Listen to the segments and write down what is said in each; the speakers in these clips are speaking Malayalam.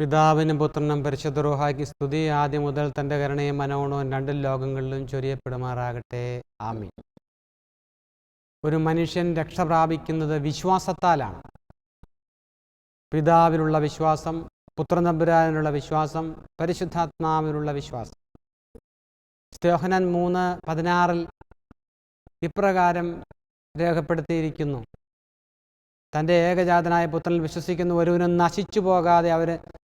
പിതാവിനും പുത്രനും പരിശുദ്ധ സ്തുതി. ആദ്യം മുതൽ തന്റെ കരുണയും മനോണവും രണ്ട് ലോകങ്ങളിലും ചൊരിയപ്പെടുമാറാകട്ടെ. ആമി ഒരു മനുഷ്യൻ രക്ഷ പ്രാപിക്കുന്നത് വിശ്വാസത്താലാണ്. പിതാവിലുള്ള വിശ്വാസം പുത്രനമ്പുരാനുള്ള വിശ്വാസം പരിശുദ്ധാത്മാവിനുള്ള വിശ്വാസം. സ്തോഹനൻ മൂന്ന് പതിനാറിൽ ഇപ്രകാരം രേഖപ്പെടുത്തിയിരിക്കുന്നു. തന്റെ ഏകജാതനായ പുത്രനിൽ വിശ്വസിക്കുന്ന ഒരുവനും നശിച്ചു പോകാതെ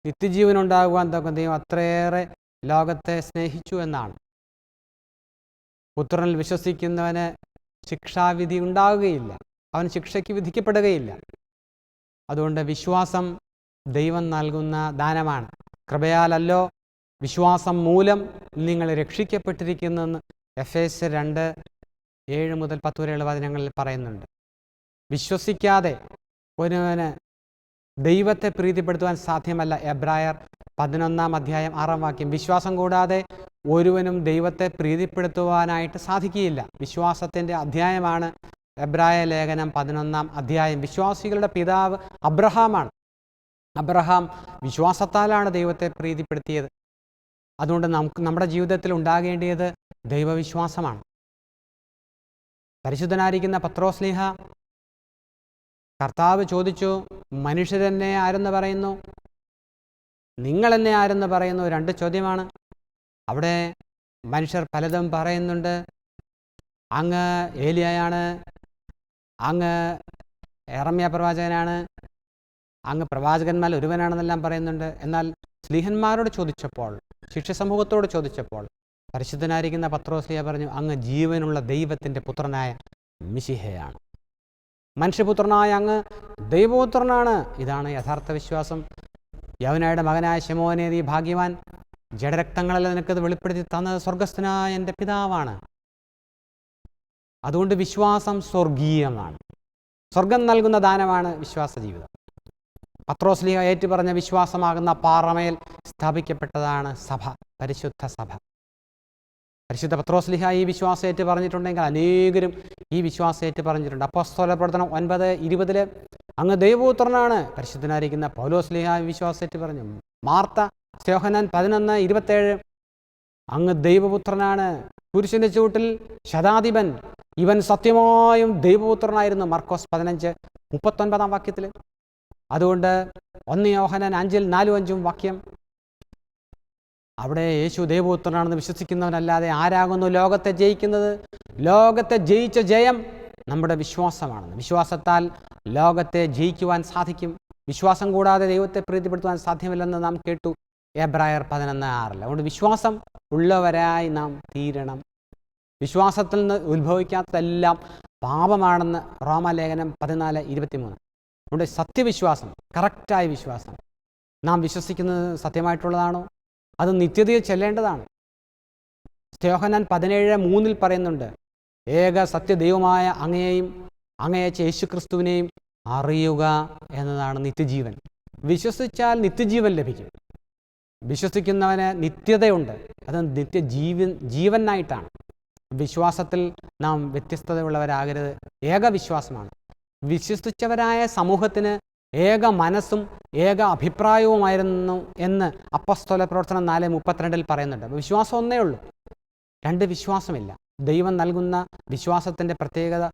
അവർ നിത്യജീവനുണ്ടാകുവാൻ തക്ക ദൈവം അത്രയേറെ ലോകത്തെ സ്നേഹിച്ചു എന്നാണ്. പുത്രനിൽ വിശ്വസിക്കുന്നവന് ശിക്ഷാവിധി ഉണ്ടാവുകയില്ല അവൻ ശിക്ഷയ്ക്ക് വിധിക്കപ്പെടുകയില്ല. അതുകൊണ്ട് വിശ്വാസം ദൈവം നൽകുന്ന ദാനമാണ്. കൃപയാലല്ലോ വിശ്വാസം മൂലം നിങ്ങൾ രക്ഷിക്കപ്പെട്ടിരിക്കുന്നെന്ന് എഫ് എസ് രണ്ട് ഏഴ് മുതൽ പത്ത് വരെയുള്ള വചനങ്ങളിൽ പറയുന്നുണ്ട്. വിശ്വസിക്കാതെ ഒരുവന് ദൈവത്തെ പ്രീതിപ്പെടുത്തുവാൻ സാധ്യമല്ല എബ്രായർ. പതിനൊന്നാം അധ്യായം ആറാം വാക്യം. വിശ്വാസം കൂടാതെ ഒരുവനും ദൈവത്തെ പ്രീതിപ്പെടുത്തുവാനായിട്ട് സാധിക്കുകയില്ല. വിശ്വാസത്തിന്റെ അധ്യായമാണ് എബ്രായ ലേഖനം പതിനൊന്നാം അധ്യായം. വിശ്വാസികളുടെ പിതാവ് അബ്രഹാമാണ്. അബ്രഹാം വിശ്വാസത്താലാണ് ദൈവത്തെ പ്രീതിപ്പെടുത്തിയത്. അതുകൊണ്ട് നമുക്ക് നമ്മുടെ ജീവിതത്തിൽ ഉണ്ടാകേണ്ടിയത് ദൈവവിശ്വാസമാണ്. പരിശുദ്ധനായിരിക്കുന്ന പത്രോസ്ലിഹ കർത്താവ് ചോദിച്ചു മനുഷ്യരെന്നെ ആരെന്ന് പറയുന്നു? നിങ്ങളെന്നെ ആരെന്ന് പറയുന്നു? രണ്ട് ചോദ്യമാണ്. അവിടെ മനുഷ്യർ പലതും പറയുന്നുണ്ട്. അങ്ങ് ഏലിയയാണ്. അങ്ങ് എറമ്യ പ്രവാചകനാണ്. അങ്ങ് പ്രവാചകന്മാർ ഒരുവനാണെന്നെല്ലാം പറയുന്നുണ്ട്. എന്നാൽ സ്ലീഹന്മാരോട് ചോദിച്ചപ്പോൾ ശിക്ഷ സമൂഹത്തോട് ചോദിച്ചപ്പോൾ പരിശുദ്ധനായിരിക്കുന്ന പത്രോസ്ലിയ പറഞ്ഞു അങ്ങ് ജീവനുള്ള ദൈവത്തിന്റെ പുത്രനായ മിശിഹയാണ്. മനുഷ്യപുത്രനായ അങ്ങ് ദൈവപുത്രനാണ്. ഇതാണ് യഥാർത്ഥ വിശ്വാസം. യവനായുടെ മകനായ ശമോനെ നീ ഭാഗ്യവാൻ. ജഡരക്തങ്ങളെല്ലാം നിനക്കത് വെളിപ്പെടുത്തി തന്നത് സ്വർഗസ്ഥനായ എന്റെ പിതാവാണ്. അതുകൊണ്ട് വിശ്വാസം സ്വർഗീയമാണ്. സ്വർഗം നൽകുന്ന ദാനമാണ് വിശ്വാസ ജീവിതം. പത്രോസ്ലിഹ ഏറ്റുപറഞ്ഞ വിശ്വാസമാകുന്ന പാറമേൽ സ്ഥാപിക്കപ്പെട്ടതാണ് സഭ പരിശുദ്ധ സഭ. പരിശുദ്ധ പത്രോസ്ലിഹ ഈ വിശ്വാസം ഏറ്റു പറഞ്ഞിട്ടുണ്ടെങ്കിൽ അനേകരും ഈ വിശ്വാസം ഏറ്റു പറഞ്ഞിട്ടുണ്ട് അപ്പോസ്തോല പ്രവർത്തനം ഒൻപത് ഇരുപതിൽ അങ്ങ് ദൈവപുത്രനാണ്. പരിശുദ്ധനായിരിക്കുന്ന പൗലോസ്ലിഹ ഈ വിശ്വാസം ഏറ്റു പറഞ്ഞു മാർത്ത സ്യോഹനാൻ പതിനൊന്ന് ഇരുപത്തേഴ് അങ്ങ് ദൈവപുത്രനാണ്. പുരുഷന്റെ ചൂട്ടിൽ ശതാധിപൻ. ഇവൻ സത്യമായും ദൈവപുത്രനായിരുന്നു. മർക്കോസ് പതിനഞ്ച് മുപ്പത്തൊൻപതാം വാക്യത്തിൽ അതുകൊണ്ട് ഒന്ന് യോഹനൻ അഞ്ചിൽ നാലും അഞ്ചും വാക്യം. അവിടെ യേശു ദൈവപുത്രനാണെന്ന് വിശ്വസിക്കുന്നവനല്ലാതെ ആരാകുന്നു ലോകത്തെ ജയിക്കുന്നത്? ലോകത്തെ ജയിച്ച ജയം നമ്മുടെ വിശ്വാസമാണെന്ന്. വിശ്വാസത്താൽ ലോകത്തെ ജയിക്കുവാൻ സാധിക്കും. വിശ്വാസം കൂടാതെ ദൈവത്തെ പ്രീതിപ്പെടുത്തുവാൻ സാധ്യമല്ലെന്ന് നാം കേട്ടു എബ്രായർ പതിനൊന്ന് ആറിൽ. അതുകൊണ്ട് വിശ്വാസം ഉള്ളവരായി നാം തീരണം. വിശ്വാസത്തിൽ നിന്ന് ഉത്ഭവിക്കാത്തതെല്ലാം പാപമാണെന്ന് റോമാലേഖനം പതിനാല് ഇരുപത്തിമൂന്ന്. അതുകൊണ്ട് സത്യവിശ്വാസം കറക്റ്റായ വിശ്വാസം. നാം വിശ്വസിക്കുന്നത് സത്യമായിട്ടുള്ളതാണോ? അത് നിത്യതയെ ചെല്ലേണ്ടതാണ്. സ്തോഹനാൻ പതിനേഴ് മൂന്നിൽ പറയുന്നുണ്ട് ഏക സത്യദൈവമായ അങ്ങയെയും അങ്ങയച്ച യേശുക്രിസ്തുവിനെയും അറിയുക എന്നതാണ് നിത്യജീവൻ. വിശ്വസിച്ചാൽ നിത്യജീവൻ ലഭിക്കും. വിശ്വസിക്കുന്നവന് നിത്യതയുണ്ട്. അത് നിത്യജീവൻ ജീവനായിട്ടാണ്. വിശ്വാസത്തിൽ നാം വ്യത്യസ്തതയുള്ളവരാകരുത്. ഏക വിശ്വാസമാണ് വിശ്വസിച്ചവരായ സമൂഹത്തിന് ഏക മനസ്സും ഏക അഭിപ്രായവുമായിരുന്നു എന്ന് അപ്പസ്തോല പ്രവർത്തനം നാല് മുപ്പത്തിരണ്ടിൽ പറയുന്നുണ്ട്. വിശ്വാസം ഒന്നേ ഉള്ളൂ. രണ്ട് വിശ്വാസമില്ല. ദൈവം നൽകുന്ന വിശ്വാസത്തിന്റെ പ്രത്യേകത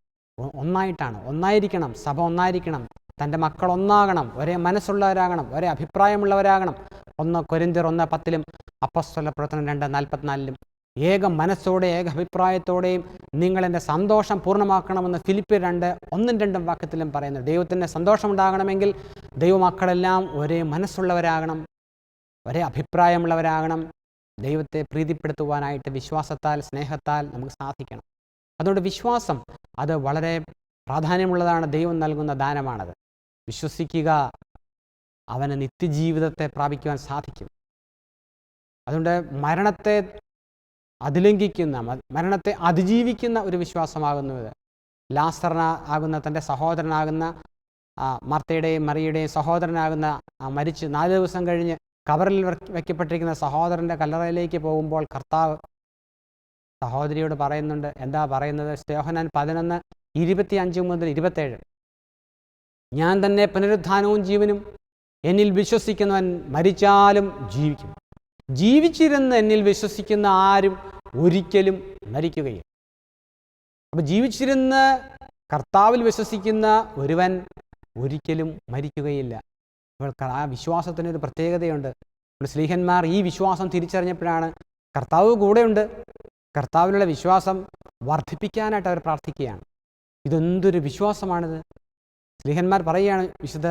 ഒന്നായിട്ടാണ്. ഒന്നായിരിക്കണം. സഭ ഒന്നായിരിക്കണം. തന്റെ മക്കൾ ഒന്നാകണം. ഒരേ മനസ്സുള്ളവരാകണം. ഒരേ അഭിപ്രായമുള്ളവരാകണം. ഒന്ന് കൊരിന്തിർ ഒന്ന് പത്തിലും അപ്പസ്തോല പ്രവർത്തനം രണ്ട് നാൽപ്പത്തിനാലിലും ഏക മനസ്സോടെ ഏക അഭിപ്രായത്തോടെയും നിങ്ങൾ എന്റെ സന്തോഷം പൂർണമാക്കണമെന്ന് ഫിലിപ്പ് രണ്ട് ഒന്നും രണ്ടും വാക്യത്തിലും പറയുന്നു. ദൈവത്തിന്റെ സന്തോഷമുണ്ടാകണമെങ്കിൽ ദൈവമക്കളെല്ലാം ഒരേ മനസ്സുള്ളവരാകണം ഒരേ അഭിപ്രായമുള്ളവരാകണം. ദൈവത്തെ പ്രീതിപ്പെടുത്തുവാനായിട്ട് വിശ്വാസത്താൽ സ്നേഹത്താൽ നമുക്ക് സാധിക്കണം. അതുകൊണ്ട് വിശ്വാസം അത് വളരെ പ്രാധാന്യമുള്ളതാണ്. ദൈവം നൽകുന്ന ദാനമാണത്. വിശ്വസിക്കുക അവന് നിത്യജീവിതത്തെ പ്രാപിക്കുവാൻ സാധിക്കും. അതുകൊണ്ട് മരണത്തെ അതിലംഘിക്കുന്ന മരണത്തെ അതിജീവിക്കുന്ന ഒരു വിശ്വാസമാകുന്നു ഇത്. ലാസറിന ആകുന്ന തന്റെ സഹോദരനാകുന്ന മർത്തയുടെയും മറിയുടെയും സഹോദരനാകുന്ന മരിച്ച് നാല് ദിവസം കഴിഞ്ഞ് കവറിൽ വയ്ക്കപ്പെട്ടിരിക്കുന്ന സഹോദരന്റെ കല്ലറയിലേക്ക് പോകുമ്പോൾ കർത്താവ് സഹോദരിയോട് പറയുന്നുണ്ട്. എന്താ പറയുന്നത്? സ്തേഹനാൻ പതിനൊന്ന് ഇരുപത്തി അഞ്ച് മുതൽ ഇരുപത്തേഴ്. ഞാൻ തന്നെ പുനരുദ്ധാനവും ജീവനും എന്നിൽ വിശ്വസിക്കുന്നവൻ മരിച്ചാലും ജീവിക്കും. ജീവിച്ചിരുന്ന് എന്നിൽ വിശ്വസിക്കുന്ന ആരും ഒരിക്കലും മരിക്കുകയില്ല. അപ്പോൾ ജീവിച്ചിരുന്ന് കർത്താവിൽ വിശ്വസിക്കുന്ന ഒരുവൻ ഒരിക്കലും മരിക്കുകയില്ല. വിശ്വാസത്തിന് ആ വിശ്വാസത്തിനൊരു പ്രത്യേകതയുണ്ട്. സ്ലീഹന്മാർ ഈ വിശ്വാസം തിരിച്ചറിഞ്ഞപ്പോഴാണ് കർത്താവ് കൂടെയുണ്ട്. കർത്താവിലുള്ള വിശ്വാസം വർദ്ധിപ്പിക്കാനായിട്ട് അവർ പ്രാർത്ഥിക്കുകയാണ്. ഇതെന്തൊരു വിശ്വാസമാണിത്? സ്ലീഹന്മാർ പറയുകയാണ് വിശുദ്ധ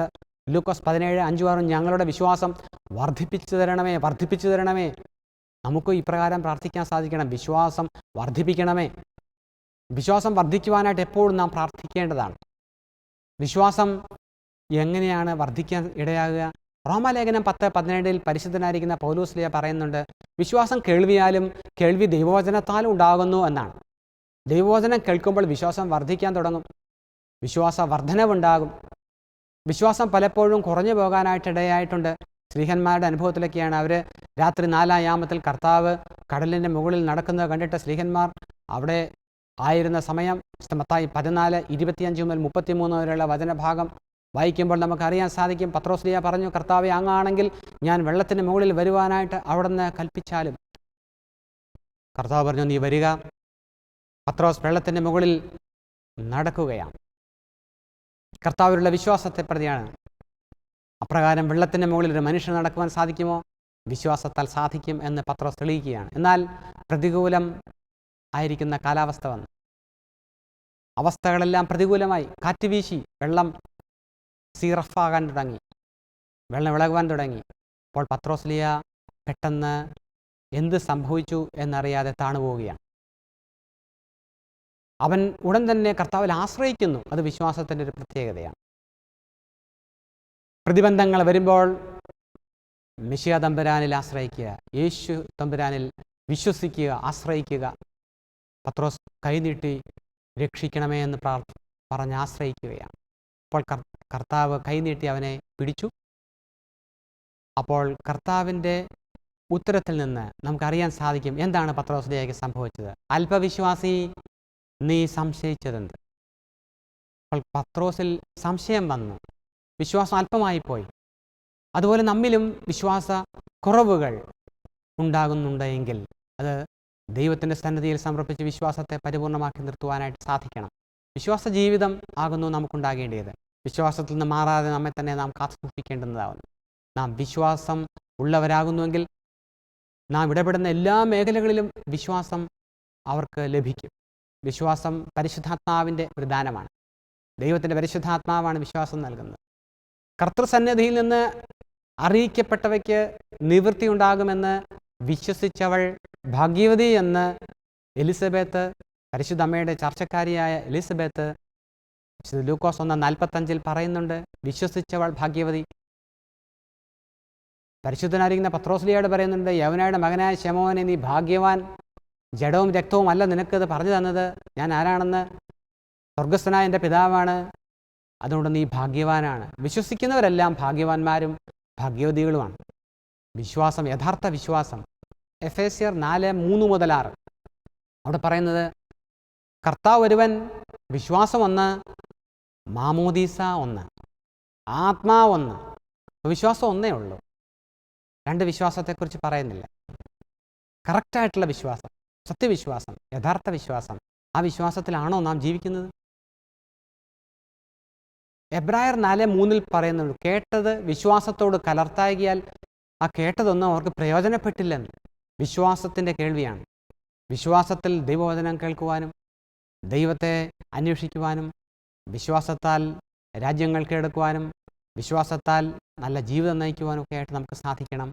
ലൂക്കോസ് പതിനേഴ് അഞ്ചു ആറും ഞങ്ങളുടെ വിശ്വാസം വർദ്ധിപ്പിച്ചു തരണമേ വർദ്ധിപ്പിച്ചു തരണമേ. നമുക്ക് ഇപ്രകാരം പ്രാർത്ഥിക്കാൻ സാധിക്കണം. വിശ്വാസം വർദ്ധിപ്പിക്കണമേ. വിശ്വാസം വർദ്ധിക്കുവാനായിട്ട് എപ്പോഴും നാം പ്രാർത്ഥിക്കേണ്ടതാണ്. വിശ്വാസം എങ്ങനെയാണ് വർദ്ധിക്കാൻ ഇടയാകുക? റോമാലേഖനം പത്ത് പതിനേഴിൽ പരിശുദ്ധനായിരിക്കുന്ന പൗലൂസ്ലിയ പറയുന്നുണ്ട് വിശ്വാസം കേൾവിയാലും കേൾവി ദൈവവചനത്താലും ഉണ്ടാകുന്നു എന്നാണ്. ദൈവവചനം കേൾക്കുമ്പോൾ വിശ്വാസം വർദ്ധിക്കാൻ തുടങ്ങും. വിശ്വാസ വർധനവുണ്ടാകും വിശ്വാസം പലപ്പോഴും കുറഞ്ഞു പോകാനായിട്ട് ഇടയായിട്ടുണ്ട്. സ്ത്രീഹന്മാരുടെ അനുഭവത്തിലൊക്കെയാണ് അവർ രാത്രി നാലാം യാമത്തിൽ കർത്താവ് കടലിന്റെ മുകളിൽ നടക്കുന്നത് കണ്ടിട്ട് സ്ത്രീഹന്മാർ അവിടെ ആയിരുന്ന സമയം മത്തായി പതിനാല് ഇരുപത്തിയഞ്ച് മുതൽ മുപ്പത്തിമൂന്ന് വരെയുള്ള വചനഭാഗം വായിക്കുമ്പോൾ നമുക്കറിയാൻ സാധിക്കും. പത്രോസ്ലിയ പറഞ്ഞു കർത്താവെ അങ്ങാണെങ്കിൽ ഞാൻ വെള്ളത്തിന് മുകളിൽ വരുവാനായിട്ട് അവിടുന്ന് കൽപ്പിച്ചാലും. കർത്താവ് പറഞ്ഞു നീ വരിക. പത്രോസ് വെള്ളത്തിന്റെ മുകളിൽ നടക്കുകയാണ്. കർത്താവിലുള്ള വിശ്വാസത്തെ പ്രതിയാണ്. അപ്രകാരം വെള്ളത്തിന്റെ മുകളിൽ ഒരു മനുഷ്യൻ നടക്കുവാൻ സാധിക്കുമോ? വിശ്വാസത്താൽ സാധിക്കും എന്ന് പത്രോസ് തെളിയിക്കുകയാണ്. എന്നാൽ പ്രതികൂലം ആയിരിക്കുന്ന കാലാവസ്ഥ വന്നു. അവസ്ഥകളെല്ലാം പ്രതികൂലമായി. കാറ്റ് വീശി വെള്ളം സീറഫാകാൻ തുടങ്ങി. വെള്ളം ഇളകുവാൻ തുടങ്ങി. അപ്പോൾ പത്രോസ്ലിയ പെട്ടെന്ന് എന്ത് സംഭവിച്ചു എന്നറിയാതെ താണുപോവുകയാണ്. അവൻ ഉടൻ തന്നെ കർത്താവിൽ ആശ്രയിക്കുന്നു. അത് വിശ്വാസത്തിന്റെ ഒരു പ്രത്യേകതയാണ്. പ്രതിബന്ധങ്ങൾ വരുമ്പോൾ മിഷിയ തമ്പുരാനിൽ ആശ്രയിക്കുക യേശു തമ്പുരാനിൽ വിശ്വസിക്കുക ആശ്രയിക്കുക. പത്രോസ് കൈനീട്ടി രക്ഷിക്കണമേ എന്ന് പ്രാർ പറഞ്ഞ് ആശ്രയിക്കുകയാണ്. അപ്പോൾ കർ കർത്താവ് കൈനീട്ടി അവനെ പിടിച്ചു. അപ്പോൾ കർത്താവിന്റെ ഉത്തരത്തിൽ നിന്ന് നമുക്കറിയാൻ സാധിക്കും എന്താണ് പത്രോസിലേക്ക് സംഭവിച്ചത്. അല്പവിശ്വാസി നീ സംശയിച്ചതെന്ത്? അപ്പോൾ പത്രോസിൽ സംശയം വന്നു. വിശ്വാസം അല്പമായിപ്പോയി. അതുപോലെ നമ്മിലും വിശ്വാസ കുറവുകൾ ഉണ്ടാകുന്നുണ്ടെങ്കിൽ അത് ദൈവത്തിന്റെ സന്നദ്ധിയിൽ സമർപ്പിച്ച് വിശ്വാസത്തെ പരിപൂർണമാക്കി നിർത്തുവാനായിട്ട് സാധിക്കണം. വിശ്വാസ ജീവിതം ആകുന്നു നമുക്കുണ്ടാകേണ്ടത് വിശ്വാസത്തിൽ നിന്ന് മാറാതെ നമ്മെ തന്നെ നാം കാത്തു സൂക്ഷിക്കേണ്ടുന്നതാകുന്നു നാം വിശ്വാസം ഉള്ളവരാകുന്നുവെങ്കിൽ നാം ഇടപെടുന്ന എല്ലാ മേഖലകളിലും വിശ്വാസം അവർക്ക് ലഭിക്കും. വിശ്വാസം പരിശുദ്ധാത്മാവിന്റെ ഒരു ദാനമാണ് ദൈവത്തിന്റെ പരിശുദ്ധാത്മാവാണ് വിശ്വാസം നൽകുന്നത്. കർത്തൃസന്നിധിയിൽ നിന്ന് അറിയിക്കപ്പെട്ടവയ്ക്ക് നിവൃത്തി ഉണ്ടാകുമെന്ന് വിശ്വസിച്ചവൾ ഭാഗ്യവതി എന്ന് എലിസബത്ത് പരിശുദ്ധ അമ്മയുടെ ചർച്ചക്കാരിയായ എലിസബത്ത് ലൂക്കോസ് ഒന്ന് നാൽപ്പത്തഞ്ചിൽ പറയുന്നുണ്ട് വിശ്വസിച്ചവൾ ഭാഗ്യവതി. പരിശുദ്ധനായിരിക്കുന്ന പത്രോസ്ലിയോട് പറയുന്നുണ്ട് യവനയുടെ മകനായ ശമോനെ നീ ഭാഗ്യവാൻ ജഡവും രക്തവും അല്ല നിനക്കത് പറഞ്ഞു തന്നത്. ഞാൻ ആരാണെന്ന്? സ്വർഗസ്ഥനായ എന്റെ പിതാവാണ്. അതുകൊണ്ട് നീ ഭാഗ്യവാനാണ്. വിശ്വസിക്കുന്നവരെല്ലാം ഭാഗ്യവാന്മാരും ഭാഗ്യവതികളുമാണ് വിശ്വാസം യഥാർത്ഥ വിശ്വാസം. എഫ് എസ് സിയർ നാല് മൂന്ന് മുതൽ ആറ്. അവിടെ പറയുന്നത് കർത്താവ് ഒരുവൻ വിശ്വാസം ഒന്ന് മാമോദീസ ഒന്ന് ആത്മാവ് ഒന്ന്. വിശ്വാസം ഒന്നേ ഉള്ളൂ. രണ്ട് വിശ്വാസത്തെക്കുറിച്ച് പറയുന്നില്ല. കറക്റ്റായിട്ടുള്ള വിശ്വാസം. സത്യവിശ്വാസം യഥാർത്ഥ വിശ്വാസം. ആ വിശ്വാസത്തിലാണോ നാം ജീവിക്കുന്നത്? എബ്രായർ നാല് മൂന്നിൽ പറയുന്നുള്ളൂ കേട്ടത് വിശ്വാസത്തോട് കലർത്താകിയാൽ ആ കേട്ടതൊന്നും അവർക്ക് പ്രയോജനപ്പെട്ടില്ലെന്ന്. വിശ്വാസത്തിന്റെ കേൾവിയാണ്. വിശ്വാസത്തിൽ ദൈവവചനം കേൾക്കുവാനും ദൈവത്തെ അന്വേഷിക്കുവാനും വിശ്വാസത്താൽ രാജ്യങ്ങൾ കീഴടക്കുവാനും വിശ്വാസത്താൽ നല്ല ജീവിതം നയിക്കുവാനും ഒക്കെ ആയിട്ട് നമുക്ക് സാധിക്കണം.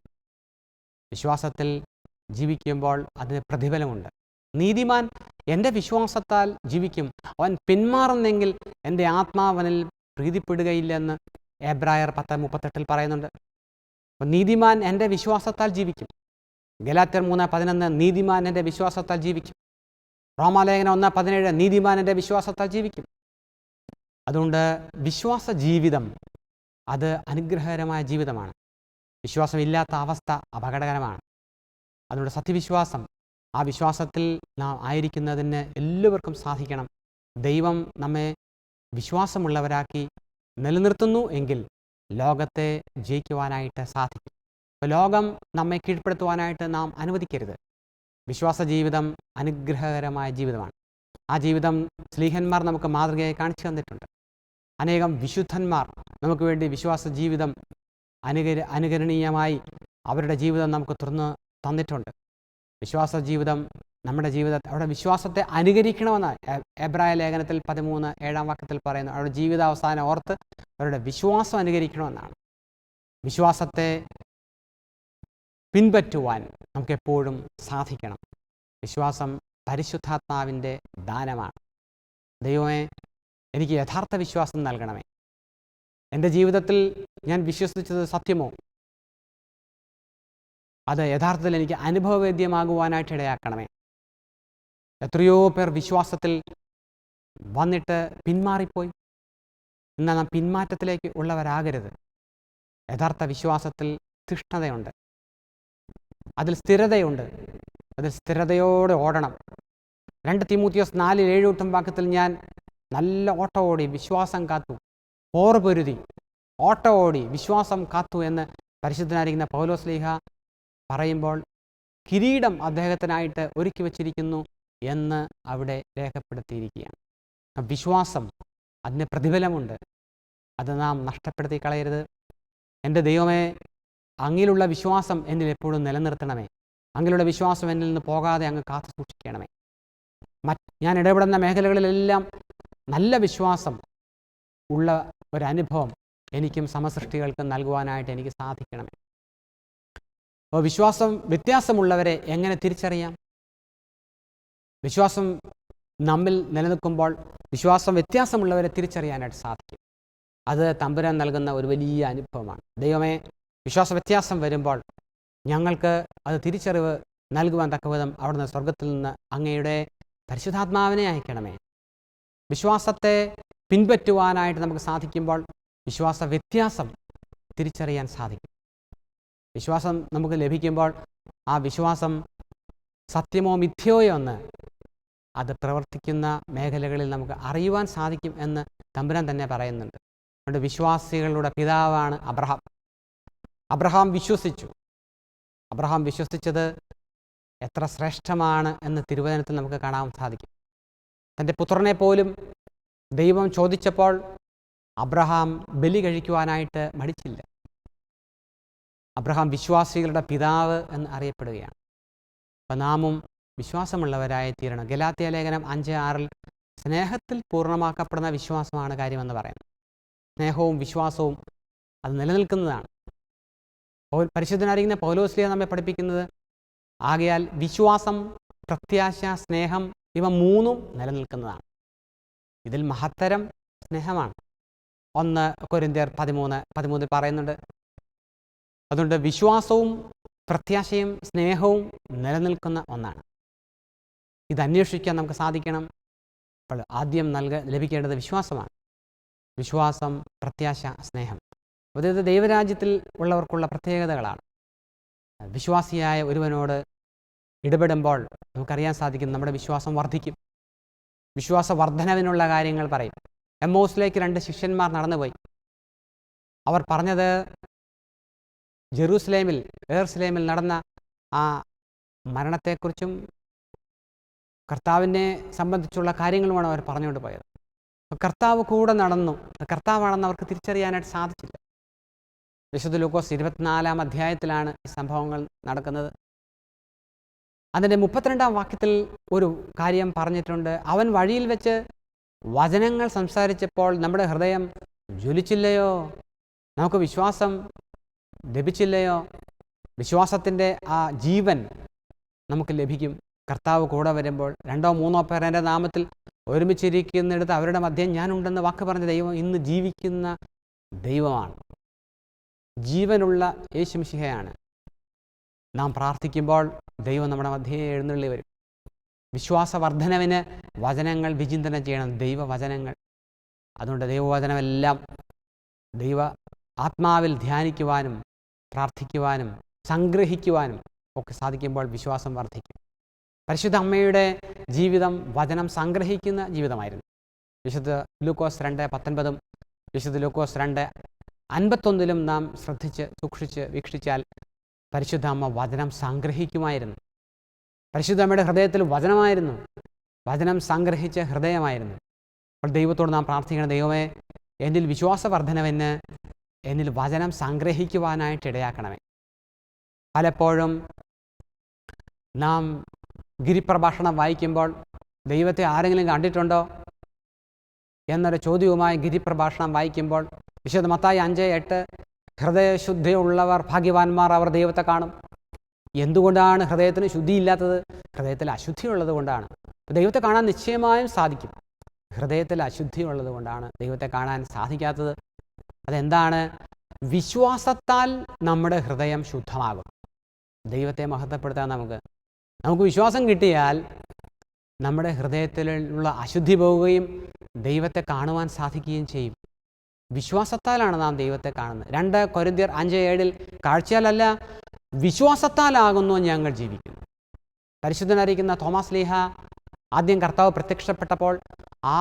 വിശ്വാസത്തിൽ ജീവിക്കുമ്പോൾ അതിന് പ്രതിഫലമുണ്ട്. നീതിമാൻ എന്റെ വിശ്വാസത്താൽ ജീവിക്കും. അവൻ പിന്മാറുന്നെങ്കിൽ എന്റെ ആത്മാവനിൽ പ്രീതിപ്പെടുകയില്ലെന്ന് എബ്രായർ പത്ത് മുപ്പത്തെട്ടിൽ പറയുന്നുണ്ട്. അപ്പം നീതിമാൻ എന്റെ വിശ്വാസത്താൽ ജീവിക്കും. ഗലാത്യർ മൂന്ന് പതിനൊന്ന് നീതിമാൻ എന്റെ വിശ്വാസത്താൽ ജീവിക്കും. റോമാലേഖനം ഒന്ന് പതിനേഴ് നീതിമാൻ എന്റെ വിശ്വാസത്താൽ ജീവിക്കും. അതുകൊണ്ട് വിശ്വാസ ജീവിതം അത് അനുഗ്രഹകരമായ ജീവിതമാണ്. വിശ്വാസമില്ലാത്ത അവസ്ഥ അപകടകരമാണ്. അതുകൊണ്ട് സത്യവിശ്വാസം. ആ വിശ്വാസത്തിൽ നാം ആയിരിക്കുന്നതിന് എല്ലാവർക്കും സാധിക്കണം. ദൈവം നമ്മെ വിശ്വാസമുള്ളവരാക്കി നിലനിർത്തുന്നു എങ്കിൽ ലോകത്തെ ജയിക്കുവാനായിട്ട് സാധിക്കും. ലോകം നമ്മെ കീഴ്പ്പെടുത്തുവാനായിട്ട് നാം അനുവദിക്കരുത്. വിശ്വാസ ജീവിതം അനുഗ്രഹകരമായ ജീവിതമാണ്. ആ ജീവിതം സ്ലീഹന്മാർ നമുക്ക് മാതൃകയായി കാണിച്ചു തന്നിട്ടുണ്ട്. അനേകം വിശുദ്ധന്മാർ നമുക്ക് വേണ്ടി വിശ്വാസ ജീവിതം അനുകര അനുകരണീയമായി അവരുടെ ജീവിതം നമുക്ക് തുറന്ന് തന്നിട്ടുണ്ട്. വിശ്വാസ ജീവിതം നമ്മുടെ ജീവിതത്തെ അവിടെ വിശ്വാസത്തെ അനുകരിക്കണമെന്ന് എബ്രായ ലേഖനത്തിൽ പതിമൂന്ന് ഏഴാം വാക്യത്തിൽ പറയുന്നു. അവരുടെ ജീവിതാവസാനം ഓർത്ത് അവരുടെ വിശ്വാസം അനുകരിക്കണമെന്നാണ്. വിശ്വാസത്തെ പിൻപറ്റുവാൻ നമുക്ക് എപ്പോഴും സാധിക്കണം. വിശ്വാസം പരിശുദ്ധാത്മാവിന്റെ ദാനമാണ്. ദൈവമേ എനിക്ക് യഥാർത്ഥ വിശ്വാസം നൽകണമേ. എന്റെ ജീവിതത്തിൽ ഞാൻ വിശ്വസിച്ചത് സത്യമോ? അത് യഥാർത്ഥത്തിൽ എനിക്ക് അനുഭവവേദ്യമാകുവാനായിട്ട് ഇടയാക്കണമേ. എത്രയോ പേർ വിശ്വാസത്തിൽ വന്നിട്ട് പിന്മാറിപ്പോയി. എന്നാൽ നാം പിന്മാറ്റത്തിലേക്ക് ഉള്ളവരാകരുത്. യഥാർത്ഥ വിശ്വാസത്തിൽ തിഷ്ണതയുണ്ട്. അതിൽ സ്ഥിരതയുണ്ട്. അതിൽ സ്ഥിരതയോടെ ഓടണം. രണ്ട് തിമൂത്തിയോസ് നാലിൽ ഏഴൂട്ടം വാക്യത്തിൽ ഞാൻ നല്ല ഓട്ടം ഓടി വിശ്വാസം കാത്തു. പോറ് പൊരുതി. ഓട്ടം ഓടി വിശ്വാസം കാത്തു എന്ന് പരിശുദ്ധനായിരിക്കുന്ന പൗലോസ്ലീഹ പറയുമ്പോൾ കിരീടം അദ്ദേഹത്തിനായിട്ട് ഒരുക്കി വച്ചിരിക്കുന്നു എന്ന് അവിടെ രേഖപ്പെടുത്തിയിരിക്കുകയാണ്. വിശ്വാസം അതിന് പ്രതിഫലമുണ്ട്. അത് നാം നഷ്ടപ്പെടുത്തി കളയരുത്. എന്റെ ദൈവമേ അങ്ങിലുള്ള വിശ്വാസം എന്നിൽ എപ്പോഴും നിലനിർത്തണമേ. അങ്ങിലുള്ള വിശ്വാസം എന്നിൽ നിന്ന് പോകാതെ അങ്ങ് കാത്തു സൂക്ഷിക്കണമേ. ഞാൻ ഇടപെടുന്ന മേഖലകളിലെല്ലാം നല്ല വിശ്വാസം ഉള്ള ഒരനുഭവം എനിക്കും സമസൃഷ്ടികൾക്കും നൽകുവാനായിട്ട് എനിക്ക് സാധിക്കണമേ. അപ്പോൾ വിശ്വാസം വ്യത്യാസമുള്ളവരെ എങ്ങനെ തിരിച്ചറിയാം? വിശ്വാസം നമ്മിൽ നിലനിൽക്കുമ്പോൾ വിശ്വാസം വ്യത്യാസമുള്ളവരെ തിരിച്ചറിയാനായിട്ട് സാധിക്കും. അത് തമ്പുരാൻ നൽകുന്ന ഒരു വലിയ അനുഭവമാണ്. ദൈവമേ വിശ്വാസ വ്യത്യാസം വരുമ്പോൾ ഞങ്ങൾക്ക് അത് തിരിച്ചറിവ് നൽകുവാൻ തക്കവിധം അവിടുന്ന് സ്വർഗത്തിൽ നിന്ന് അങ്ങയുടെ പരിശുദ്ധാത്മാവിനെ അയക്കണമേ. വിശ്വാസത്തെ പിൻപറ്റുവാനായിട്ട് നമുക്ക് സാധിക്കുമ്പോൾ വിശ്വാസ വ്യത്യാസം തിരിച്ചറിയാൻ സാധിക്കും. വിശ്വാസം നമുക്ക് ലഭിക്കുമ്പോൾ ആ വിശ്വാസം സത്യമോ മിഥ്യയോ എന്ന് അത് പ്രവർത്തിക്കുന്ന മേഖലകളിൽ നമുക്ക് അറിയുവാൻ സാധിക്കും എന്ന് തമ്പുരാൻ തന്നെ പറയുന്നുണ്ട്. അതുകൊണ്ട് വിശ്വാസികളുടെ പിതാവാണ് അബ്രഹാം. അബ്രഹാം വിശ്വസിച്ചു. അബ്രഹാം വിശ്വസിച്ചത് എത്ര ശ്രേഷ്ഠമാണ് എന്ന് തിരുവചനത്തിൽ നമുക്ക് കാണാൻ സാധിക്കും. തന്റെ പുത്രനെ പോലും ദൈവം ചോദിച്ചപ്പോൾ അബ്രഹാം ബലി കഴിക്കുവാനായിട്ട് മടിച്ചില്ല. അബ്രഹാം വിശ്വാസികളുടെ പിതാവ് എന്ന് അറിയപ്പെടുകയാണ്. അപ്പം നാമും വിശ്വാസമുള്ളവരായി തീരണം. ഗലാത്തിയ ലേഖനം അഞ്ച് ആറിൽ സ്നേഹത്തിൽ പൂർണമാക്കപ്പെടുന്ന വിശ്വാസമാണ് കാര്യമെന്ന് പറയുന്നത് സ്നേഹവും വിശ്വാസവും അത് നിലനിൽക്കുന്നതാണ്. പരിശുദ്ധനായിരിക്കുന്ന പൗലോസ്ലിയ നമ്മെ പഠിപ്പിക്കുന്നത് ആകയാൽ വിശ്വാസം പ്രത്യാശ സ്നേഹം ഇവ മൂന്നും നിലനിൽക്കുന്നതാണ്. ഇതിൽ മഹത്തരം സ്നേഹമാണ്. ഒന്ന് കൊരിന്തിയർ പതിമൂന്ന് പതിമൂന്നിൽ പറയുന്നുണ്ട് അതുകൊണ്ട് വിശ്വാസവും പ്രത്യാശയും സ്നേഹവും നിലനിൽക്കുന്ന ഒന്നാണ്. ഇത് അന്വേഷിക്കാൻ നമുക്ക് സാധിക്കണം. അപ്പോൾ ആദ്യം നൽക ലഭിക്കേണ്ടത് വിശ്വാസമാണ്. വിശ്വാസം പ്രത്യാശ സ്നേഹം. അതായത് ദൈവരാജ്യത്തിൽ ഉള്ളവർക്കുള്ള പ്രത്യേകതകളാണ്. വിശ്വാസിയായ ഒരുവനോട് ഇടപെടുമ്പോൾ നമുക്കറിയാൻ സാധിക്കും നമ്മുടെ വിശ്വാസം വർദ്ധിക്കും. വിശ്വാസ വർധനവിനുള്ള കാര്യങ്ങൾ പറയും. എമ്മോസിലേക്ക് രണ്ട് ശിഷ്യന്മാർ നടന്നുപോയി. അവർ പറഞ്ഞത് ജെറൂസലേമിൽ ഏർസലേമിൽ നടന്ന ആ മരണത്തെക്കുറിച്ചും കർത്താവിനെ സംബന്ധിച്ചുള്ള കാര്യങ്ങളുമാണ് അവർ പറഞ്ഞുകൊണ്ട് പോയത്. കർത്താവ് കൂടെ നടന്നു. കർത്താവാണെന്ന് അവർക്ക് തിരിച്ചറിയാനായിട്ട് സാധിച്ചില്ല. വിശുദ്ധ ലൂക്കോസ് ഇരുപത്തിനാലാം അധ്യായത്തിലാണ് ഈ സംഭവങ്ങൾ നടക്കുന്നത്. അതിന്റെ മുപ്പത്തിരണ്ടാം വാക്യത്തിൽ ഒരു കാര്യം പറഞ്ഞിട്ടുണ്ട്. അവൻ വഴിയിൽ വെച്ച് വചനങ്ങൾ സംസാരിച്ചപ്പോൾ നമ്മുടെ ഹൃദയം ജ്വലിച്ചില്ലയോ? നമുക്ക് വിശ്വാസം ലഭിച്ചില്ലയോ? വിശ്വാസത്തിന്റെ ആ ജീവൻ നമുക്ക് ലഭിക്കും. കർത്താവ് കൂടെ വരുമ്പോൾ രണ്ടോ മൂന്നോ പേർ എന്റെ നാമത്തിൽ ഒരുമിച്ചിരിക്കുന്നിടത്ത് അവരുടെ മധ്യം ഞാനുണ്ടെന്ന് വാക്ക് പറഞ്ഞ ദൈവം ഇന്ന് ജീവിക്കുന്ന ദൈവമാണ്. ജീവനുള്ള യേശുമിശിഹയാണ് നാം പ്രാർത്ഥിക്കുമ്പോൾ ദൈവം നമ്മുടെ മധ്യേ എഴുന്നള്ളി വരും. വിശ്വാസവർദ്ധനവിന് വചനങ്ങൾ വിചിന്തനം ചെയ്യണം. ദൈവവചനങ്ങൾ. അതുകൊണ്ട് ദൈവവചനമെല്ലാം ദൈവ ആത്മാവിൽ ധ്യാനിക്കുവാനും പ്രാർത്ഥിക്കുവാനും സംഗ്രഹിക്കുവാനും ഒക്കെ സാധിക്കുമ്പോൾ വിശ്വാസം വർദ്ധിക്കും. പരിശുദ്ധ അമ്മയുടെ ജീവിതം വചനം സംഗ്രഹിക്കുന്ന ജീവിതമായിരുന്നു. വിശുദ്ധ ലൂക്കോസ് രണ്ട് പത്തൊൻപതും വിശുദ്ധ ലൂക്കോസ് രണ്ട് അൻപത്തൊന്നിലും നാം ശ്രദ്ധിച്ച് സൂക്ഷിച്ച് വീക്ഷിച്ചാൽ പരിശുദ്ധ അമ്മ വചനം സംഗ്രഹിക്കുമായിരുന്നു. പരിശുദ്ധ അമ്മയുടെ ഹൃദയത്തിൽ വചനമായിരുന്നു. വചനം സംഗ്രഹിച്ച ഹൃദയമായിരുന്നു. അപ്പോൾ ദൈവത്തോട് നാം പ്രാർത്ഥിക്കണം ദൈവമേ എന്നിൽ വിശ്വാസവർദ്ധനവിന് എന്നിൽ വചനം സംഗ്രഹിക്കുവാനായിട്ട് ഇടയാക്കണമേ. പലപ്പോഴും നാം ഗിരിപ്രഭാഷണം വായിക്കുമ്പോൾ ദൈവത്തെ ആരെങ്കിലും കണ്ടിട്ടുണ്ടോ? എന്നൊരു ചോദ്യവുമായി ഗിരിപ്രഭാഷണം വായിക്കുമ്പോൾ വിശുദ്ധ മത്തായി അഞ്ച് എട്ട് ഹൃദയശുദ്ധിയുള്ളവർ ഭാഗ്യവാന്മാർ അവർ ദൈവത്തെ കാണും. എന്തുകൊണ്ടാണ് ഹൃദയത്തിന് ശുദ്ധിയില്ലാത്തത്? ഹൃദയത്തിൽ അശുദ്ധിയുള്ളത് കൊണ്ടാണ്. ദൈവത്തെ കാണാൻ നിശ്ചയമായും സാധിക്കും. ഹൃദയത്തിൽ അശുദ്ധിയുള്ളത് കൊണ്ടാണ് ദൈവത്തെ കാണാൻ സാധിക്കാത്തത്. അതെന്താണ്? വിശ്വാസത്താൽ നമ്മുടെ ഹൃദയം ശുദ്ധമാകും. ദൈവത്തെ മഹത്വപ്പെടുത്താൻ നമുക്ക്. നമുക്ക് വിശ്വാസം കിട്ടിയാൽ നമ്മുടെ ഹൃദയത്തിലുള്ള അശുദ്ധി പോവുകയും ദൈവത്തെ കാണുവാൻ സാധിക്കുകയും ചെയ്യും. വിശ്വാസത്താലാണ് നാം ദൈവത്തെ കാണുന്നത്. രണ്ട് കൊരിന്തിയർ അഞ്ച് ഏഴിൽ കാഴ്ചയാലല്ല വിശ്വാസത്താലാകുന്നു ഞങ്ങൾ ജീവിക്കുന്നു. പരിശുദ്ധനായിരിക്കുന്ന തോമസ് ലീഹ ആദ്യം കർത്താവ് പ്രത്യക്ഷപ്പെട്ടപ്പോൾ ആ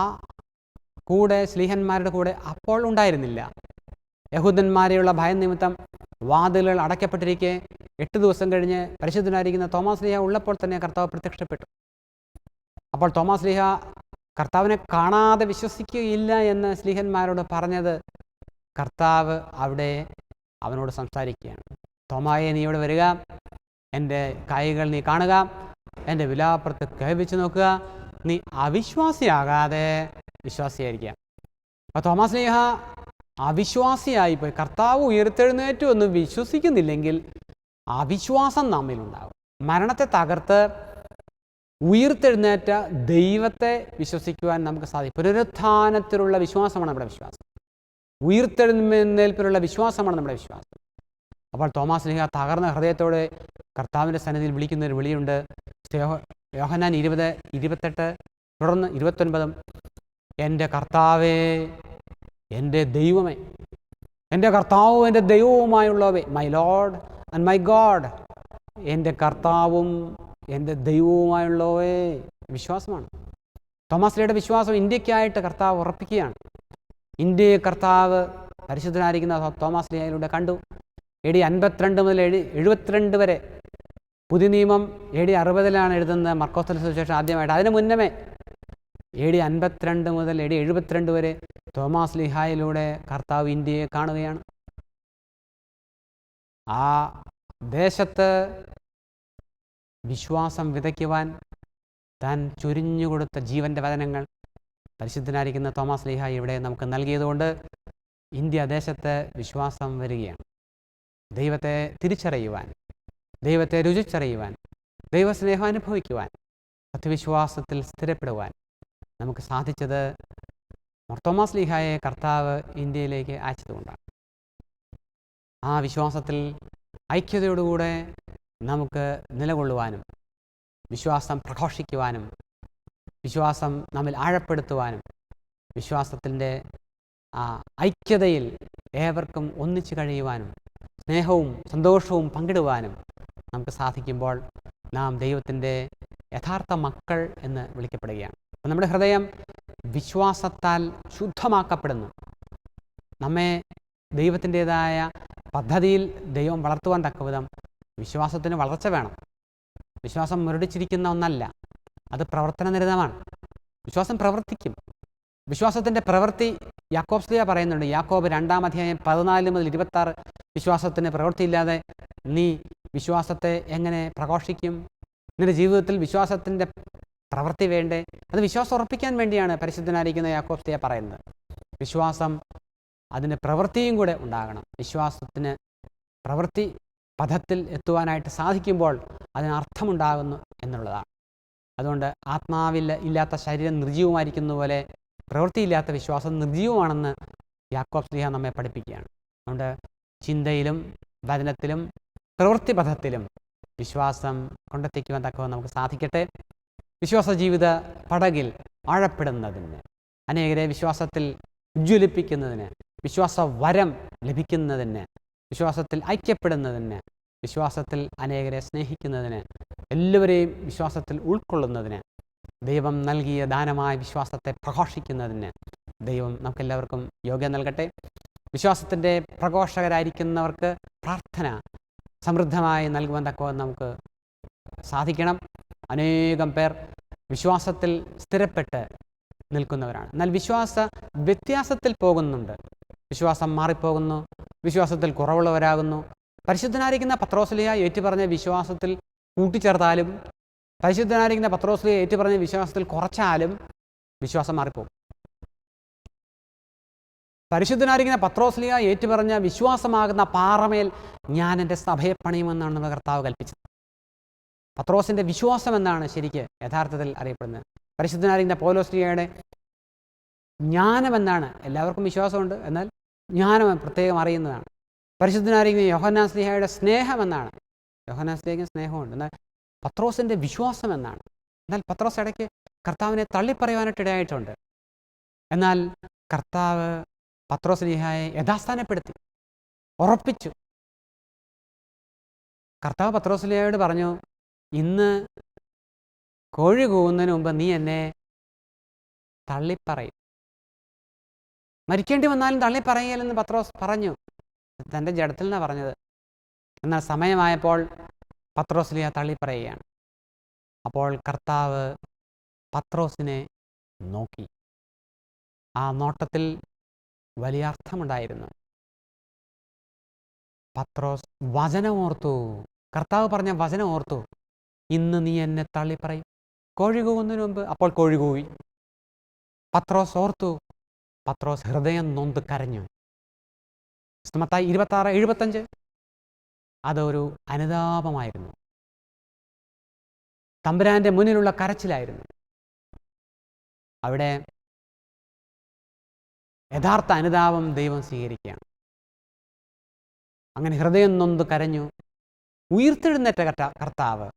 കൂടെ സ്ലീഹന്മാരുടെ കൂടെ അപ്പോൾ ഉണ്ടായിരുന്നില്ല. യഹൂദന്മാരെയുള്ള ഭയം നിമിത്തം വാതിലുകൾ അടയ്ക്കപ്പെട്ടിരിക്കെ എട്ട് ദിവസം കഴിഞ്ഞ് പരിശുദ്ധനായിരിക്കുന്ന തോമസ് ലീഹ ഉള്ളപ്പോൾ തന്നെ കർത്താവ് പ്രത്യക്ഷപ്പെട്ടു. അപ്പോൾ തോമസ് ലീഹ കർത്താവിനെ കാണാതെ വിശ്വസിക്കുകയില്ല എന്ന് സ്ലീഹന്മാരോട് പറഞ്ഞത് കർത്താവ് അവിടെ അവനോട് സംസാരിക്കുകയാണ്. തോമായെ നീ ഇവിടെ വരിക. എന്റെ കൈകൾ നീ കാണുക. എന്റെ വിലാപ്പുറത്ത് കേൾപ്പിച്ച് നോക്കുക. നീ അവിശ്വാസിയാകാതെ വിശ്വാസിയായിരിക്കുക. അപ്പോൾ തോമസ് ലീഹ അവിശ്വാസിയായിപ്പോയി. കർത്താവ് ഉയർത്തെഴുന്നേറ്റു എന്ന് വിശ്വസിക്കുന്നില്ലെങ്കിൽ അവിശ്വാസം നമ്മിലുണ്ടാകും മരണത്തെ തകർത്ത് ഉയർത്തെഴുന്നേറ്റ ദൈവത്തെ വിശ്വസിക്കുവാൻ നമുക്ക് സാധിക്കും. പുനരുത്ഥാനത്തിലുള്ള വിശ്വാസമാണ് നമ്മുടെ വിശ്വാസം. ഉയർത്തെഴുന്നേൽപ്പിലുള്ള വിശ്വാസമാണ് നമ്മുടെ വിശ്വാസം. അപ്പോൾ തോമാസ് ലിഹ തകർന്ന ഹൃദയത്തോടെ കർത്താവിന്റെ സന്നിധിയിൽ വിളിക്കുന്ന ഒരു വിളിയുണ്ട് യോഹനാൻ ഇരുപത് ഇരുപത്തെട്ട് തുടർന്ന് ഇരുപത്തൊൻപതും എന്റെ കർത്താവേ എന്റെ ദൈവമേ എന്റെ കർത്താവും എന്റെ ദൈവവുമായുള്ളവേ my lord and my god എന്റെ കർത്താവും എന്റെ ദൈവവുമായുള്ളവേ വിശ്വാസമാണ്. തോമസ് ലീയുടെ വിശ്വാസം ഇന്ത്യക്കായിട്ട് കർത്താവ് ഉറപ്പിക്കുകയാണ്. ഇന്ത്യയെ കർത്താവ് പരിശുദ്ധനായിരിക്കുന്ന തോമസ് കണ്ടു. എ ഡി അൻപത്തിരണ്ട് മുതൽ എഴു എഴുപത്തിരണ്ട് വരെ പുതിയ നിയമം എ ഡി അറുപതിലാണ് എഴുതുന്നത്. മർക്കോസ്തല സുവിശേഷം ആദ്യമായിട്ട്. അതിന് മുന്നമേ എ ഡി അൻപത്തിരണ്ട് മുതൽ എ ഡി എഴുപത്തിരണ്ട് വരെ തോമാസ് ലിഹായിലൂടെ കർത്താവ് ഇന്ത്യയെ കാണുകയാണ്. ആ ദേശത്ത് വിശ്വാസം വിതയ്ക്കുവാൻ താൻ ചൊരിഞ്ഞുകൊടുത്ത ജീവന്റെ വചനങ്ങൾ പരിശുദ്ധനായിരിക്കുന്ന തോമസ് ലിഹായി ഇവിടെ നമുക്ക് നൽകിയതുകൊണ്ട് ഇന്ത്യ ദേശത്ത് വിശ്വാസം വരികയാണ്. ദൈവത്തെ തിരിച്ചറിയുവാൻ ദൈവത്തെ രുചിച്ചറിയുവാൻ ദൈവസ്നേഹം അനുഭവിക്കുവാൻ സത്യവിശ്വാസത്തിൽ സ്ഥിരപ്പെടുവാൻ നമുക്ക് സാധിച്ചത് മർത്തോമാസ് ലീഹായെ കർത്താവ് ഇന്ത്യയിലേക്ക് അയച്ചതുകൊണ്ടാണ്. ആ വിശ്വാസത്തിൽ ഐക്യതയോടുകൂടെ നമുക്ക് നിലകൊള്ളുവാനും വിശ്വാസം പ്രഘോഷിക്കുവാനും വിശ്വാസം നമ്മിൽ ആഴപ്പെടുത്തുവാനും വിശ്വാസത്തിന്റെ ആ ഐക്യതയിൽ ഏവർക്കും ഒന്നിച്ചു കഴിയുവാനും സ്നേഹവും സന്തോഷവും പങ്കിടുവാനും നമുക്ക് സാധിക്കുമ്പോൾ നാം ദൈവത്തിന്റെ യഥാർത്ഥ മക്കൾ എന്ന് വിളിക്കപ്പെടുകയാണ്. നമ്മുടെ ഹൃദയം വിശ്വാസത്താൽ ശുദ്ധമാക്കപ്പെടുന്നു. നമ്മെ ദൈവത്തിന്റെതായ പദ്ധതിയിൽ ദൈവം വളർത്തുവാൻ തക്കവിധം വിശ്വാസത്തിന് വളർച്ച വേണം. വിശ്വാസം മുരടിച്ചിരിക്കുന്ന ഒന്നല്ല അത് പ്രവർത്തനനിരതമാണ്. വിശ്വാസം പ്രവർത്തിക്കും. വിശ്വാസത്തിന്റെ പ്രവൃത്തി യാക്കോബ്സ്ലിയ പറയുന്നുണ്ട് യാക്കോബ് രണ്ടാം അധ്യായം പതിനാല് മുതൽ ഇരുപത്താറ് വിശ്വാസത്തിന് പ്രവൃത്തിയില്ലാതെ നീ വിശ്വാസത്തെ എങ്ങനെ പ്രഘോഷിക്കും? നിന്റെ ജീവിതത്തിൽ വിശ്വാസത്തിന്റെ പ്രവൃത്തി വേണ്ടേ? അത് വിശ്വാസം ഉറപ്പിക്കാൻ വേണ്ടിയാണ് പരിശുദ്ധനായിരിക്കുന്ന യാക്കോബ്സ്ലിയ പറയുന്നത്. വിശ്വാസം അതിന് പ്രവൃത്തിയും കൂടെ ഉണ്ടാകണം. വിശ്വാസത്തിന് പ്രവൃത്തി പഥത്തിൽ എത്തുവാനായിട്ട് സാധിക്കുമ്പോൾ അതിന് അർത്ഥമുണ്ടാകുന്നു എന്നുള്ളതാണ്. അതുകൊണ്ട് ആത്മാവില്ല ഇല്ലാത്ത ശരീരം നിർജീവമായിരിക്കുന്ന പോലെ പ്രവൃത്തിയില്ലാത്ത വിശ്വാസം നിർജീവമാണെന്ന് യാക്കോബ് സ്ലിഹ നമ്മെ പഠിപ്പിക്കുകയാണ്. അതുകൊണ്ട് ചിന്തയിലും വചനത്തിലും പ്രവൃത്തിപഥത്തിലും വിശ്വാസം കൊണ്ടെത്തിക്കുവാൻ തക്കവ നമുക്ക് സാധിക്കട്ടെ. വിശ്വാസ ജീവിത പടകിൽ ആഴപ്പെടുന്നതിന് അനേകരെ വിശ്വാസത്തിൽ ഉജ്ജ്വലിപ്പിക്കുന്നതിന് വിശ്വാസ വരം ലഭിക്കുന്നതിന് വിശ്വാസത്തിൽ ഐക്യപ്പെടുന്നതിന് വിശ്വാസത്തിൽ അനേകരെ സ്നേഹിക്കുന്നതിന് എല്ലാവരെയും വിശ്വാസത്തിൽ ഉൾക്കൊള്ളുന്നതിന് ദൈവം നൽകിയ ദാനമായ വിശ്വാസത്തെ പ്രഘോഷിക്കുന്നതിന് ദൈവം നമുക്കെല്ലാവർക്കും യോഗ്യം നൽകട്ടെ. വിശ്വാസത്തിന്റെ പ്രഘോഷകരായിരിക്കുന്നവർക്ക് പ്രാർത്ഥന സമൃദ്ധമായി നൽകുവാൻ തക്കവെന്ന് നമുക്ക് സാധിക്കണം. അനേകം പേർ വിശ്വാസത്തിൽ സ്ഥിരപ്പെട്ട് നിൽക്കുന്നവരാണ്. എന്നാൽ വിശ്വാസ വ്യത്യാസത്തിൽ പോകുന്നുണ്ട്. വിശ്വാസം മാറിപ്പോകുന്നു. വിശ്വാസത്തിൽ കുറവുള്ളവരാകുന്നു. പരിശുദ്ധനായിരിക്കുന്ന പത്രോസ്ലിയ ഏറ്റുപറഞ്ഞ വിശ്വാസത്തിൽ കൂട്ടിച്ചേർത്താലും പരിശുദ്ധനായിരിക്കുന്ന പത്രോസ്ലിയ ഏറ്റുപറഞ്ഞ വിശ്വാസത്തിൽ കുറച്ചാലും വിശ്വാസം മാറിപ്പോകും. പരിശുദ്ധനായിരിക്കുന്ന പത്രോസ്ലിയ ഏറ്റുപറഞ്ഞ വിശ്വാസമാകുന്ന പാറമേൽ ഞാൻ എന്റെ സഭയെ പണിയുമെന്നാണ് കർത്താവ് കൽപ്പിച്ചത്. പത്രോസിന്റെ വിശ്വാസം എന്നാണ് ശരിക്ക് യഥാർത്ഥത്തിൽ അറിയപ്പെടുന്നത്. പരിശുദ്ധനായിരിക്കുന്ന പൗലോസ്ലിയയുടെ ജ്ഞാനമെന്നാണ് എല്ലാവർക്കും വിശ്വാസമുണ്ട്. എന്നാൽ ജ്ഞാനം പ്രത്യേകം അറിയുന്നതാണ്. പരിശുദ്ധനായിരിക്കുന്ന യോഹന്നാൻ സ്ലിഹയുടെ സ്നേഹമെന്നാണ്. യോഹന്നാൻ സ്ലിഹയ്ക്ക് സ്നേഹമുണ്ട്. എന്നാൽ പത്രോസിന്റെ വിശ്വാസം എന്നാണ് എന്നാൽ പത്രോസ് ഇടയ്ക്ക് കർത്താവിനെ തള്ളിപ്പറയുവാനായിട്ട് ഇടയായിട്ടുണ്ട്. എന്നാൽ കർത്താവ് പത്രോസ് സ്ലിഹയെ യഥാസ്ഥാനപ്പെടുത്തി. ഉറപ്പിച്ചു. കർത്താവ് പത്രോസ്ലിയായോട് പറഞ്ഞു ഇന്ന് കോഴി കൂവുന്നതിന് മുമ്പ് നീ എന്നെ തള്ളിപ്പറയും. മരിക്കേണ്ടി വന്നാലും തള്ളിപ്പറയലെന്ന് പത്രോസ് പറഞ്ഞു. തന്റെ ജഡത്തിൽ നിന്നാണ് പറഞ്ഞത്. എന്നാൽ സമയമായപ്പോൾ പത്രോസ്ലിയ തള്ളിപ്പറയുകയാണ്. അപ്പോൾ കർത്താവ് പത്രോസിനെ നോക്കി. ആ നോട്ടത്തിൽ വലിയ അർത്ഥമുണ്ടായിരുന്നു. പത്രോസ് വചനമോർത്തു കർത്താവ് പറഞ്ഞ വചനം ഓർത്തു. ഇന്ന് നീ എന്നെ തള്ളിപ്പറയും. കോഴി കൂവുന്നതിന് മുമ്പ് അപ്പോൾ കോഴി കൂവി പത്രോസ് ഓർത്തു. പത്രോസ് ഹൃദയം നൊന്ത് കരഞ്ഞു. മത്തായി ഇരുപത്താറ് എഴുപത്തഞ്ച്. അതൊരു അനുതാപമായിരുന്നു. തമ്പുരാന്റെ മുന്നിലുള്ള കരച്ചിലായിരുന്നു. അവിടെ യഥാർത്ഥ അനുതാപം ദൈവം സ്വീകരിക്കുകയാണ്. അങ്ങനെ ഹൃദയം നൊന്ത് കരഞ്ഞു. ഉയർത്തെഴുന്നേറ്റ കർത്താവ്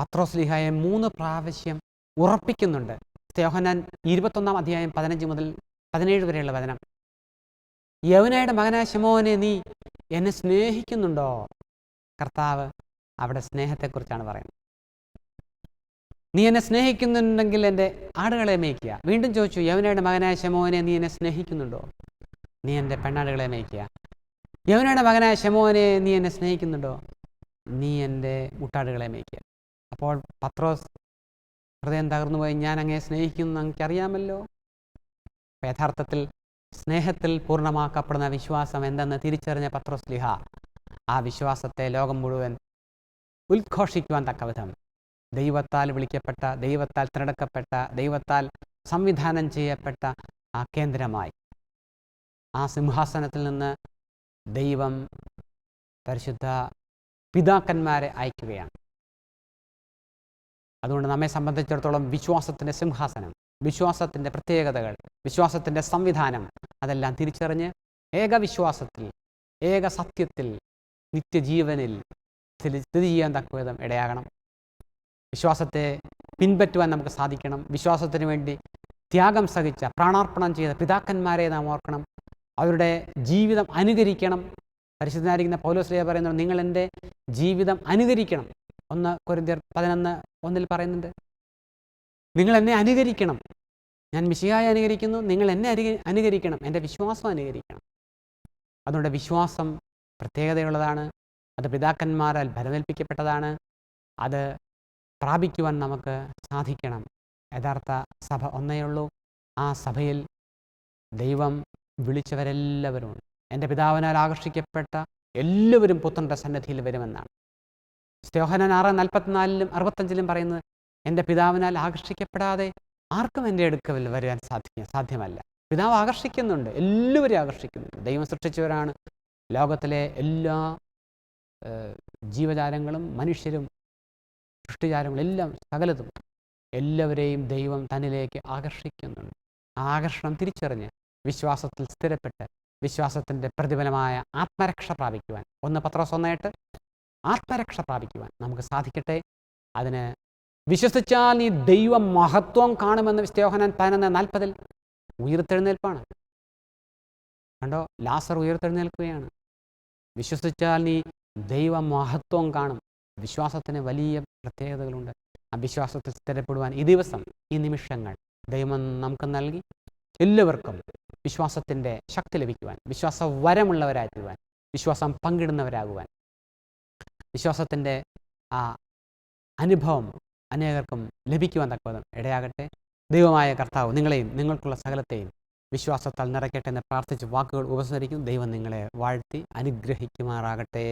പത്രോസ്ലിഹായെ മൂന്ന് പ്രാവശ്യം ഉറപ്പിക്കുന്നുണ്ട്. യോഹന്നാൻ ഇരുപത്തൊന്നാം അധ്യായം പതിനഞ്ച് മുതൽ പതിനേഴ് വരെയുള്ള വചനം. യവനയുടെ മകനായ ശമോനെ നീ എന്നെ സ്നേഹിക്കുന്നുണ്ടോ? കർത്താവ് അവിടെ സ്നേഹത്തെക്കുറിച്ചാണ് പറയുന്നത്. നീ എന്നെ സ്നേഹിക്കുന്നുണ്ടെങ്കിൽ എന്റെ ആടുകളെ മേയ്ക്കുക. വീണ്ടും ചോദിച്ചു യവനയുടെ മകനായ ശമോനെ നീ എന്നെ സ്നേഹിക്കുന്നുണ്ടോ? നീ എന്റെ പെണ്ണാടുകളെ മേയ്ക്കുക. യവനയുടെ മകനായ ശമോനെ നീ എന്നെ സ്നേഹിക്കുന്നുണ്ടോ? നീ എന്റെ മുട്ടാടുകളെ മേയ്ക്കുക. അപ്പോൾ പത്രോസ് ഹൃദയം തകർന്നു പോയി? ഞാൻ അങ്ങേ സ്നേഹിക്കുന്നു എനിക്കറിയാമല്ലോ യഥാർത്ഥത്തിൽ സ്നേഹത്തിൽ പൂർണമാക്കപ്പെടുന്ന വിശ്വാസം എന്തെന്ന് തിരിച്ചറിഞ്ഞ പത്രോസ് ലിഹ ആ വിശ്വാസത്തെ ലോകം മുഴുവൻ ഉദ്ഘോഷിക്കുവാൻ തക്ക വിധം. ദൈവത്താൽ വിളിക്കപ്പെട്ട ദൈവത്താൽ തിരഞ്ഞെടുക്കപ്പെട്ട ദൈവത്താൽ സംവിധാനം ചെയ്യപ്പെട്ട ആ കേന്ദ്രമായി. ആ സിംഹാസനത്തിൽ നിന്ന് ദൈവം പരിശുദ്ധ പിതാക്കന്മാരെ അയക്കുകയാണ്. അതുകൊണ്ട് നമ്മെ സംബന്ധിച്ചിടത്തോളം വിശ്വാസത്തിന്റെ സിംഹാസനം വിശ്വാസത്തിന്റെ പ്രത്യേകതകൾ വിശ്വാസത്തിന്റെ സംവിധാനം അതെല്ലാം തിരിച്ചറിഞ്ഞ് ഏകവിശ്വാസത്തിൽ ഏക സത്യത്തിൽ നിത്യജീവനിൽ സ്ഥിതി ചെയ്യാൻ തക്ക വിധം ഇടയാകണം. വിശ്വാസത്തെ പിൻപറ്റുവാൻ നമുക്ക് സാധിക്കണം. വിശ്വാസത്തിന് വേണ്ടി ത്യാഗം സഹിച്ച പ്രാണാർപ്പണം ചെയ്ത പിതാക്കന്മാരെ നാം ഓർക്കണം. അവരുടെ ജീവിതം അനുകരിക്കണം. പരിശുദ്ധനായിരിക്കുന്ന പൗലോസ്ലിയ പറയുന്നത് നിങ്ങൾ എന്റെ ജീവിതം അനുകരിക്കണം. ഒന്ന് കൊരിന്തിയർ പതിനൊന്ന് ഒന്നിൽ പറയുന്നുണ്ട് നിങ്ങൾ എന്നെ അനുകരിക്കണം. ഞാൻ മിശിയായി അനുകരിക്കുന്നു. നിങ്ങൾ എന്നെ അനുക അനുകരിക്കണം. എന്റെ വിശ്വാസം അനുകരിക്കണം. അതുകൊണ്ട് വിശ്വാസം പ്രത്യേകതയുള്ളതാണ്. അത് പിതാക്കന്മാരാൽ ഫലമേൽപ്പിക്കപ്പെട്ടതാണ് അത് പ്രാപിക്കുവാൻ നമുക്ക് സാധിക്കണം. യഥാർത്ഥ സഭ ഒന്നേയുള്ളൂ ആ സഭയിൽ ദൈവം വിളിച്ചവരെല്ലാവരുമുണ്ട് എന്റെ പിതാവിനാൽ ആകർഷിക്കപ്പെട്ട എല്ലാവരും പുത്രന്റെ സന്നദ്ധിയിൽ വരുമെന്നാണ്. സ്തോഹനൻ ആറ് നാൽപ്പത്തിനാലിലും അറുപത്തഞ്ചിലും പറയുന്നത് എന്റെ പിതാവിനാൽ ആകർഷിക്കപ്പെടാതെ ആർക്കും എന്റെ അടുക്കൽ വരാൻ സാധിക്കും സാധ്യമല്ല. പിതാവ് ആകർഷിക്കുന്നുണ്ട് എല്ലാവരും ആകർഷിക്കുന്നുണ്ട്. ദൈവം സൃഷ്ടിച്ചവരാണ്. ലോകത്തിലെ എല്ലാ ജീവജാലങ്ങളും മനുഷ്യരും സൃഷ്ടിജാലങ്ങളും എല്ലാം സകലതും എല്ലാവരെയും ദൈവം തന്നിലേക്ക് ആകർഷിക്കുന്നുണ്ട്. ആ ആകർഷണം തിരിച്ചറിഞ്ഞ് വിശ്വാസത്തിൽ സ്ഥിരപ്പെട്ട് വിശ്വാസത്തിന്റെ പ്രതിഫലമായ ആത്മരക്ഷ പ്രാപിക്കുവാൻ. ഒന്ന് പത്രോസ് ഒന്നായിട്ട് ആത്മരക്ഷ പ്രാപിക്കുവാൻ നമുക്ക് സാധിക്കട്ടെ. അതിന് വിശ്വസിച്ചാൽ നീ ദൈവ മഹത്വം കാണുമെന്ന് വിസ്തോഹനാൻ പതിനൊന്ന് നാൽപ്പതിൽ ഉയർത്തെഴുന്നേൽപ്പാണ്. കണ്ടോ? ലാസർ ഉയർത്തെഴുന്നേൽക്കുകയാണ്. വിശ്വസിച്ചാൽ നീ ദൈവ മഹത്വം കാണും. വിശ്വാസത്തിന് വലിയ പ്രത്യേകതകളുണ്ട്. ആ വിശ്വാസത്തിൽ സ്ഥിരപ്പെടുവാൻ ഈ ദിവസം ഈ നിമിഷങ്ങൾ ദൈവം നമുക്ക് നൽകി. എല്ലാവർക്കും വിശ്വാസത്തിന്റെ ശക്തി ലഭിക്കുവാൻ വിശ്വാസ തീരുവാൻ വിശ്വാസം പങ്കിടുന്നവരാകുവാൻ വിശ്വാസത്തിന്റെ ആ അനുഭവം അനേകർക്കും ലഭിക്കുവാൻ തക്കതും ഇടയാകട്ടെ. ദൈവമായ കർത്താവ് നിങ്ങളെയും നിങ്ങൾക്കുള്ള സകലത്തെയും വിശ്വാസത്താൽ നിറയ്ക്കട്ടെ എന്ന് പ്രാർത്ഥിച്ച് വാക്കുകൾ ഉപസരിക്കും ദൈവം നിങ്ങളെ വാഴ്ത്തി അനുഗ്രഹിക്കുമാറാകട്ടെ.